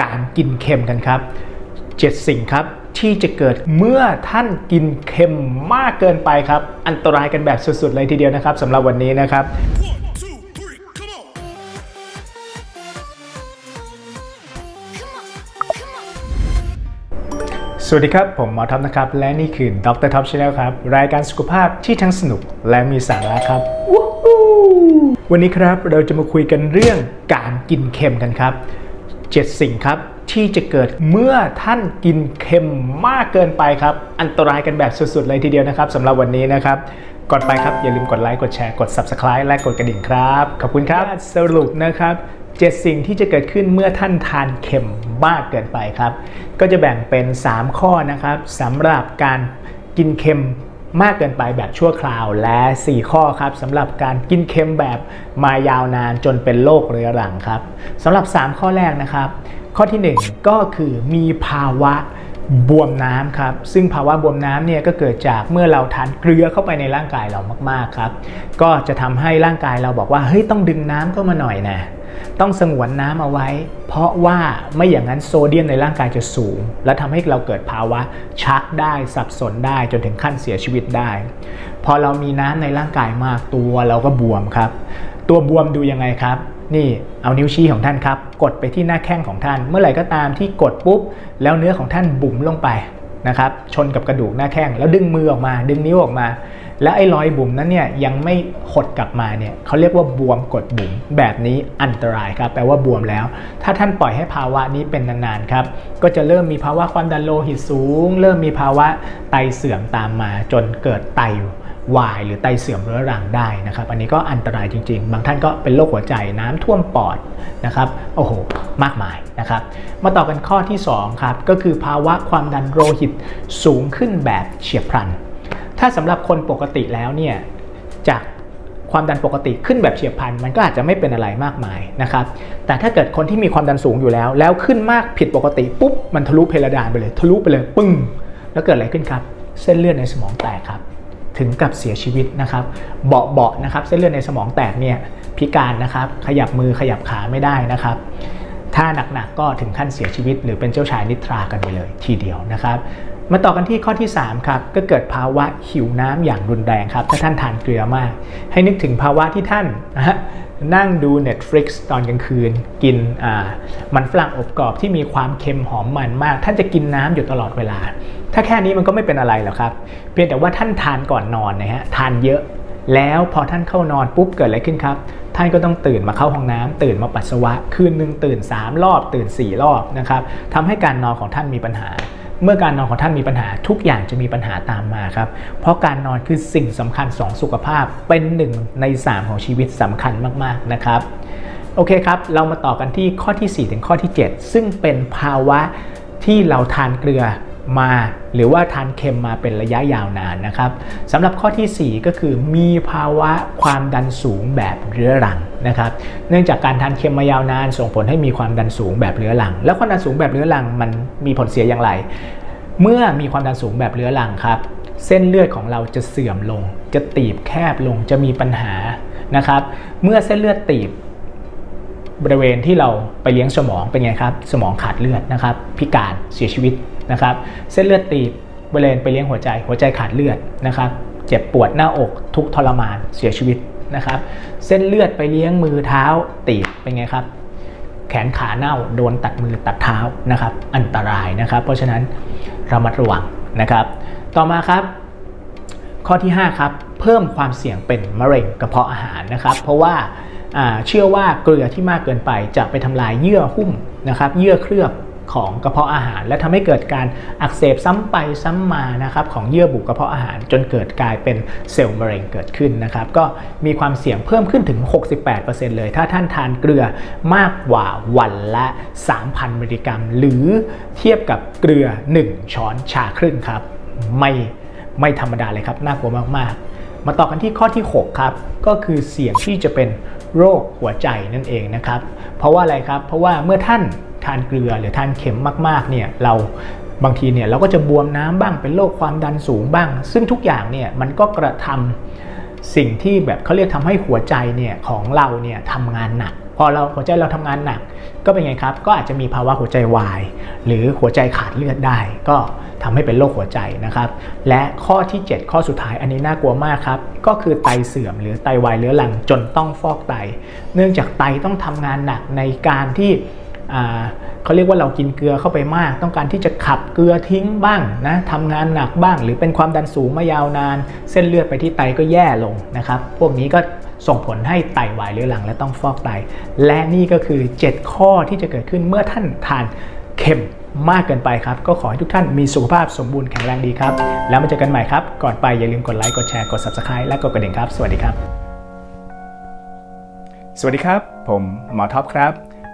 การกินเค็มกันครับ 7 สิ่งครับที่จะเกิดเมื่อท่านกินเค็มมากเกินไปครับ อันตรายกันแบบสุดๆเลยทีเดียวนะครับสำหรับวันนี้นะครับ One, two, three, come on! Come on, come on. สวัสดีครับ ผมหมอท็อปนะครับ และนี่คือดรท็อปชาแนลครับ รายการสุขภาพที่ทั้งสนุกและมีสาระครับ วันนี้ครับเราจะมาคุยกันเรื่องการกินเค็มกันครับ 7 สิ่งครับ ที่จะเกิดเมื่อท่านกินเค็มมากเกินไปครับ อันตรายกันแบบสุดๆเลยทีเดียวนะครับสำหรับวันนี้นะครับก่อนไปครับ อย่าลืมกดไลค์กดแชร์กด Subscribe และกดกระดิ่งครับ ขอบคุณครับสรุปนะครับ7สิ่งที่จะเกิดขึ้นเมื่อท่านทานเค็มมากเกินไปครับ ก็จะแบ่งเป็น 3 ข้อนะครับสำหรับการกินเค็ม มากเกินไปแบบชั่วคราวและ 4 ข้อครับสำหรับการกินเค็มแบบมายาวนานจนเป็นโรคเรื้อรังครับสำหรับ 3 ข้อแรกนะครับ ข้อทีหนึ่1 ก็คือมีภาวะบวมน้ำครับ ซึ่งภาวะบวมน้ำเนี่ยก็เกิดจากเมื่อเราทานเกลือเข้าไปในร่างกายเรามากๆครับ ก็จะทำให้ร่างกายเราบอกว่าเฮ้ยต้องดึงน้ำเข้ามาหน่อยนะ ต้องสงวนน้ำเอาไว้ เพราะว่าไม่อย่างนั้นโซเดียมในร่างกายจะสูง และทำให้เราเกิดภาวะชักได้สับสนได้จนถึงขั้นเสียชีวิตได้ พอเรามีน้ำในร่างกายมากตัวเราก็บวมครับ ตัวบวมดูยังไงครับ นี่เอานิ้วชี้ของท่านครับ กดไปที่หน้าแข้งของท่าน เมื่อไหร่ก็ตามที่กดปุ๊บ แล้วเนื้อของท่านบุ๋มลงไปนะครับชนกับกระดูกหน้าแข้งแล้วดึงมือออกมา ดึงนิ้วออกมา และไอ้รอยบุ๋มนั้นเนี่ยยังไม่หดกลับมาเนี่ยเขาเรียกว่าบวมกดบุ๋มแบบนี้อันตรายครับแปลว่าบวมแล้ว ถ้าท่านปล่อยให้ภาวะนี้เป็นนานๆครับก็จะเริ่มมีภาวะความดันโลหิตสูง เริ่มมีภาวะไตเสื่อมตามมา จนเกิดไตวายหรือไตเสื่อมเรื้อรังได้นะครับ อันนี้ก็อันตรายจริง ๆ บางท่านก็เป็นโรคหัวใจน้ำท่วมปอดนะครับโอ้โห มากมายนะครับ มาต่อกันข้อที่2ครับก็คือภาวะความดันโลหิตสูงขึ้นแบบเฉียบพลัน ถ้าสำหรับคนปกติแล้วเนี่ยจากความดันปกติขึ้นแบบเฉียบพลันมันก็อาจจะไม่เป็นอะไรมากมายนะครับแต่ถ้าเกิดคนที่มีความดันสูงอยู่แล้ว แล้วขึ้นมากผิดปกติปุ๊บมันทะลุเพดานไปเลย ทะลุไปเลยปึ้งแล้วเกิดอะไรขึ้นครับ เส้นเลือดในสมองแตกครับ ถึงกับเสียชีวิตนะครับเบาเบานะครับเส้นเลือดในสมองแตกเนี่ยพิการนะครับขยับมือขยับขาไม่ได้นะครับถ้าหนักๆก็ถึงขั้นเสียชีวิต หรือเป็นเจ้าชายนิทรากันไปเลยทีเดียวนะครับ มาต่อกันที่ข้อที่ 3 ครับ ก็เกิดภาวะหิวน้ำอย่างรุนแรงครับ ถ้าท่านทานเกลือมาก ให้นึกถึงภาวะที่ท่านนั่งดู Netflix ตอนกลางคืน กินมันฝรั่งอบกรอบที่มีความเค็มหอมมันมาก ท่านจะกินน้ำอยู่ตลอดเวลา ถ้าแค่นี้มันก็ไม่เป็นอะไรหรอกครับ เพียงแต่ว่าท่านทานก่อนนอนนะฮะทานเยอะ แล้วพอท่านเข้านอนปุ๊บเกิดอะไรขึ้นครับท่านก็ต้องตื่นมาเข้าห้องน้ำตื่นมาปัสสาวะ คืนหนึ่งตื่น 3 รอบ ตื่น 4 รอบนะครับทำให้การนอนของท่านมีปัญหา เมื่อการนอนของท่านมีปัญหาทุกอย่างจะมีปัญหาตามมาครับ เพราะการนอนคือสิ่งสำคัญสองสุขภาพเป็นหนึ่งใน 3 ของชีวิตสำคัญมากๆนะครับ โอเคครับ เรามาต่อกันที่ข้อทีสี่ 4 ถึงข้อที่ 7 ซึ่งเป็นภาวะที่เราทานเกลือมาหรือว่าทานเค็มมาเป็นระยะยาวนานนะครับสำหรับข้อทีสี่4 ก็คือมีภาวะความดันสูงแบบเรื้อรัง นะครับ เนื่องจากการทานเค็มมายาวนาน ส่งผลให้มีความดันสูงแบบเรื้อรัง แล้วความดันสูงแบบเรื้อรังมันมีผลเสียอย่างไร เมื่อมีความดันสูงแบบเรื้อรังครับ เส้นเลือดของเราจะเสื่อมลง จะตีบแคบลง จะมีปัญหานะครับ เมื่อเส้นเลือดตีบบริเวณที่เราไปเลี้ยงสมองเป็นไงครับ สมองขาดเลือดนะครับ พิการเสียชีวิตนะครับ เส้นเลือดตีบบริเวณไปเลี้ยงหัวใจ หัวใจขาดเลือดนะครับ เจ็บปวดหน้าอกทุกทรมานเสียชีวิต นะครับ เส้นเลือดไปเลี้ยงมือเท้าตีบเป็นไงครับ แขนขาเน่าโดนตัดมือตัดเท้านะครับ อันตรายนะครับ เพราะฉะนั้นระมัดระวังนะครับ ต่อมาครับ ข้อที่ 5 ครับ เพิ่มความเสี่ยงเป็นมะเร็งกระเพาะอาหารนะครับ เพราะว่าอ่าเชื่อว่าเกลือที่มากเกินไปจะไปทำลายเยื่อหุ้มนะครับ เยื่อเคลือบ ของกระเพาะอาหาร และทำให้เกิดการอักเสบซ้ำไปซ้ำมานะครับของเยื่อบุกระเพาะอาหาร จนเกิดกลายเป็นเซลล์มะเร็งเกิดขึ้นนะครับก็มีความเสี่ยงเพิ่มขึ้นถึง 68%เลย ถ้าท่านทานเกลือมากกว่าวันละ 3,000 มิลลิกรัม หรือเทียบกับเกลือ 1 ช้อนชาครึ่งครับ ไม่ไม่ธรรมดาเลยครับ น่ากลัวมาก ๆ มาต่อกันที่ข้อที่ 6 ครับ ก็คือเสี่ยงที่จะเป็นโรคหัวใจนั่นเองนะครับ เพราะว่าอะไรครับ เพราะว่าเมื่อท่าน ทานเกลือหรือทานเค็มมากๆเนี่ยเราบางทีเนี่ยเราก็จะบวมน้ำบ้างเป็นโรคความดันสูงบ้าง ซึ่งทุกอย่างเนี่ยมันก็กระทำสิ่งที่แบบเขาเรียกทำให้หัวใจเนี่ยของเราเนี่ยทำงานหนัก พอเราหัวใจเราทำงานหนัก ก็เป็นไงครับ ก็อาจจะมีภาวะหัวใจวาย หรือหัวใจขาดเลือดได้ ก็ทำให้เป็นโรคหัวใจนะครับ และข้อที่ 7 ข้อสุดท้ายอันนี้น่ากลัวมากครับ ก็คือไตเสื่อมหรือไตวายเรื้อรังจนต้องฟอกไต เนื่องจากไตต้องทำงานหนักในการที่ เขาเรียกว่าเรากินเกลือเข้าไปมาก ต้องการที่จะขับเกลือทิ้งบ้างนะทำงานหนักบ้าง หรือเป็นความดันสูงมายาวนาน เส้นเลือดไปที่ไตก็แย่ลงนะครับ พวกนี้ก็ส่งผลให้ไตวายเรื้อรังและต้องฟอกไต และนี่ก็คือ 7 ข้อที่จะเกิดขึ้นเมื่อท่านทานเค็มมากเกินไปครับ ก็ขอให้ทุกท่านมีสุขภาพสมบูรณ์แข็งแรงดีครับ แล้วมาเจอกันใหม่ครับ ก่อนไปอย่าลืมกดไลค์กดแชร์กด subscribe และกดกระดิ่งครับ สวัสดีครับ สวัสดีครับ ผมหมอท็อปครับ